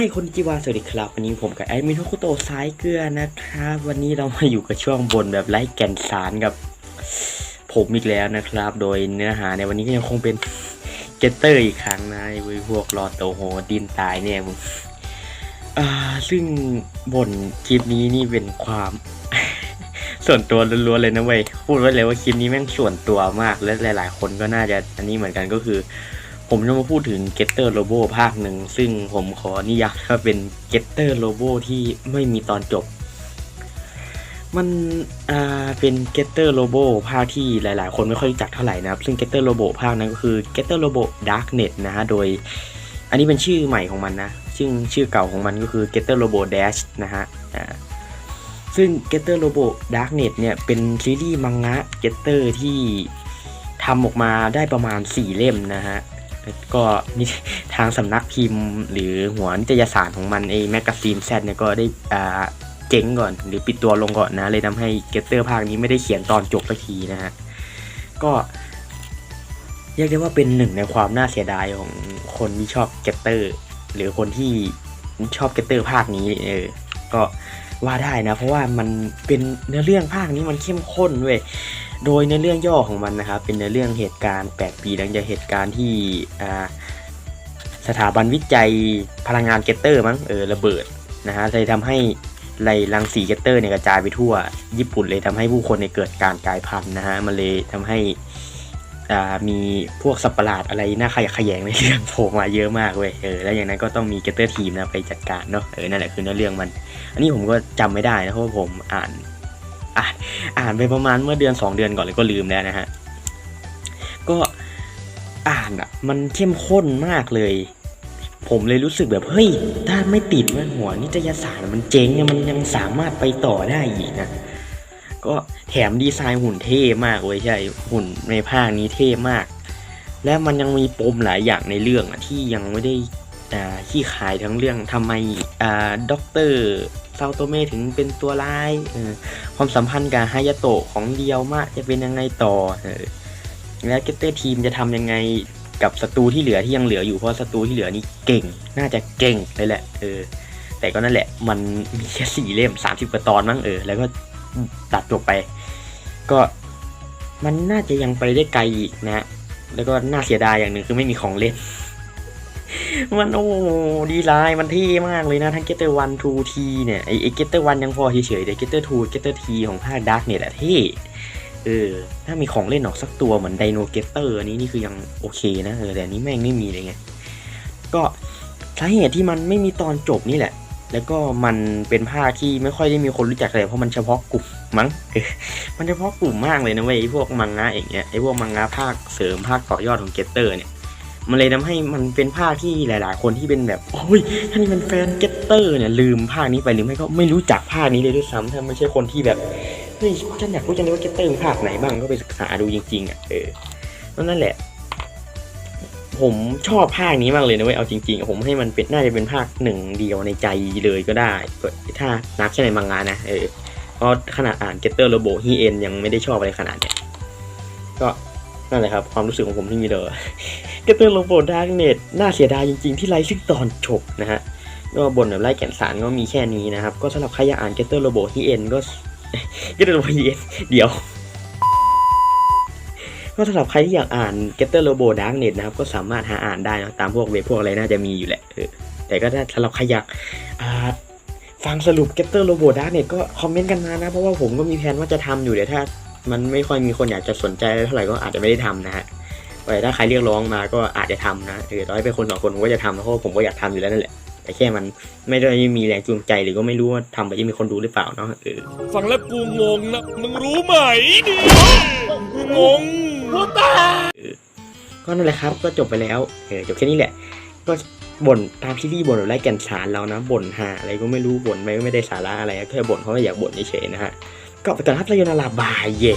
ให้คนจิวาสวัสดีครับวันนี้ผมกับไอ้มิโนคุโตะซ้ายเกลือนะครับ วันนี้เรามาอยู่กับช่วงบนแบบไร้แก่นสารกับ ผมอีกแล้วนะครับ โดยเนื้อหาในวันนี้ก็ยังคงเป็นเกตเตอร์อีกครั้งนะไอ้พวกรอโตโหดินตายเนี่ยมึงอ่าซึ่งบนคลิปนี้นี่เป็นความ ส่วนตัวล้วนๆเลยนะเว้ยพูดไว้เลยว่าคลิปนี้แม่งส่วนตัวมากและหลาย ๆ คนก็น่าจะอันนี้เหมือนกันก็คือ ผมจะมาพูดถึง Getter Robo ภาคหนึ่ง ซึ่งผมขอนิยามว่าเป็น Getter Robo ที่ไม่มีตอนจบ มันอ่าเป็น Getter Robo ภาคที่หลาย ๆ คนไม่ค่อยรู้จักเท่าไหร่นะครับ ซึ่ง Getter Robo ภาคนั้นก็คือ Getter Robo Darknet นะฮะ โดย อันนี้เป็นชื่อใหม่ของมันนะ ซึ่งชื่อเก่าของมันก็คือ Getter Robo Dash นะฮะอ่าซึ่ง Getter Robo Darknet เนี่ยเป็นซีรีส์มังงะ Getter ที่ทำออกมาได้ประมาณ 4 เล่มนะฮะ ก็นี่ทางสำนักพิมพ์ หรือหัวนิตยสารของมันไอแมกกาซีนแซเนี่ยก็ได้อ่าเจ๊งก่อน หรือปิดตัวลงก่อนนะ เลยทำให้เกตเตอร์ภาคนี้ไม่ได้เขียนตอนจบสักทีนะฮะ ก็เรียกได้ว่าเป็นหนึ่งในความน่าเสียดายของคนที่ชอบเกตเตอร์ หรือคนที่ชอบเกตเตอร์ภาคนี้เออก็ว่าได้นะ เพราะว่ามันเป็นเนื้อเรื่องภาคนี้มันเข้มข้นเว้ย โดยในเรื่องย่อของมันนะครับ เป็นในเรื่องเหตุการณ์ 8 ปีหลังจากเหตุการณ์ที่สถาบันวิจัยพลังงานเกตเตอร์มั้งเออระเบิดนะฮะเลยทำให้ไรรังสีเกตเตอร์เนี่ยกระจายไปทั่ว ญี่ปุ่นเลยทำให้ผู้คนเนี่ยเกิดการกลายพันธุ์นะฮะมันเลยทำให้มีพวกสัตว์ประหลาดอะไรน่าขยะแขยงในเรื่องโผล่มาเยอะมากเว้ยเออแล้วอย่างนั้นก็ต้องมีเกตเตอร์ทีมนะไปจัดการเนาะเออนั่นแหละคือเนื้อเรื่องมัน อันนี้ผมก็จำไม่ได้นะเพราะผมอ่าน อ่านอ่านไปประมาณเมื่อเดือน 2 เดือนก่อนเลยก็ลืมแล้วนะฮะ ก็อ่านอะ มันเข้มข้นมากเลย ผมเลยรู้สึกแบบเฮ้ยถ้าไม่ติดว่าหัวนิตยสารมันเจ๊งเนี่ยมันยังสามารถไปต่อได้อีกนะก็แถมดีไซน์หุ่นเท่มากเลยใช่หุ่นในภาคนี้เท่มาก และมันยังมีปมหลายอย่างในเรื่องอะที่ยังไม่ได้อ่าขี้ขายทั้งเรื่องทำไมอ่าด็อกเตอร์ ซาโตเมถึงเป็นตัวร้ายความสัมพันธ์กับฮายาโตะของเดียวมากจะเป็นยังไงต่อและเกตเตอร์ทีมจะทำยังไงกับศัตรูที่เหลือที่ยังเหลืออยู่เพราะศัตรูที่เหลือนี่เก่ง น่าจะเก่งเลยแหละเออแต่ก็นั่นแหละ มันมีแค่สี่เล่มสามสิบกว่าตอนมั้งเออ แล้วก็ตัดจบไป ก็มันน่าจะยังไปได้ไกลอีกนะ แล้วก็น่าเสียดายอย่างหนึ่งคือไม่มีของเล่น มันโอ้ดีไลน์มันเท่มากเลยนะ ทั้งเกตเตอร์วันทูทีเนี่ยไอเกตเตอร์วันยังพอเฉยๆแต่เกตเตอร์ทูเกตเตอร์ทีของภาคดาร์กเนี่ยแหละเท่เออถ้ามีของเล่นออกสักตัวเหมือนไดโนเกตเตอร์อันนี้นี่คือยังโอเคนะเออแต่นี้แม่งไม่มีเลยไงก็สาเหตุที่มันไม่มีตอนจบนี่แหละ แล้วก็มันเป็นภาคที่ไม่ค่อยได้มีคนรู้จักเลยเพราะมันเฉพาะกลุ่มมั้งมันเฉพาะกลุ่มมากเลยนะเว้ยพวกมังงะอย่างเงี้ยไอ้พวกมังงะภาคเสริมภาคต่อยอดของเกตเตอร์เนี่ย มันเลยทำให้มันเป็นภาคที่หลาย ๆ คนที่เป็นแบบโอ้ยท่านี่เป็นแฟนเกตเตอร์เนี่ยลืมภาคนี้ไปหรือไม่ก็ไม่รู้จักภาคนี้เลยด้วยซ้ำถ้าไม่ใช่คนที่แบบเฮ้ยฉันอยากรู้จังเลยว่าเกตเตอร์มีภาคไหนบ้างก็ไปศึกษาดูจริง ๆ อะเออนั่นแหละ ผมชอบภาคนี้มากเลยนะเว้ยเอาจริง ๆ ผมให้มันเป็นน่าจะเป็นภาคหนึ่งเดียวในใจเลยก็ได้ถ้านับแค่ในมังงะนะเออเพราะขนาดอ่านเกตเตอร์โรโบฮีเอ็นยังไม่ได้ชอบอะไรขนาดเนี้ยก็นั่นแหละครับ ความรู้สึกของผมที่มีเดอ กระเตือนโรบดาร์กเน็ตน่าเสียดายจริงๆ ที่ไร้ซึ่งตอนจบนะฮะก็บนแบบไล่แก่นสารก็มีแค่นี้นะครับ ก็สำหรับใครอยากอ่าน g e t t e r Robo ที่เอ็นก็ g e t t e r Robo ที่เอ็นเดี๋ยว ก็สำหรับใครที่อยากอ่าน g e t t e r Robo Darknet นะครับ ก็สามารถหาอ่านได้นะตามพวกเว็บพวกอะไรน่าจะมีอยู่แหละแต่ก็ถ้าสำหรับใครอยากฟังสรุป g e t t e r Robo Darknet ก็คอมเมนต์กันมานะ เพราะว่าผมก็มีแผนว่าจะทำอยู่เดี๋ยวถ้า มันไม่ค่อยมีคนอยากจะสนใจเท่าไหร่ก็อาจจะไม่ได้ทำนะฮะ แต่ถ้าใครเรียกร้องมาก็อาจจะทำนะเออต่อให้เป็นคนสองคนผมก็จะทำนะเพราะว่าผมก็อยากทำอยู่แล้วนั่นแหละ แต่แค่มันไม่ได้มีแรงจูงใจหรือก็ไม่รู้ว่าทำไปจะมีคนดูหรือเปล่าเนาะเออฟังแล้วกูงงนะมึงรู้ไหมดิงงก็นั่นแหละครับ ก็จบไปแล้วเออจบแค่นี้แหละ ก็บ่นตามซีรีส์บ่นแบบไร้แก่นสารแล้วนะบ่นหาอะไรก็ไม่รู้บ่นไปก็ไม่ได้สาระอะไรแค่บ่นเพราะว่าอยากบ่นเฉยๆนะฮะก็ไปก่อนครับระยนาลาบายเย่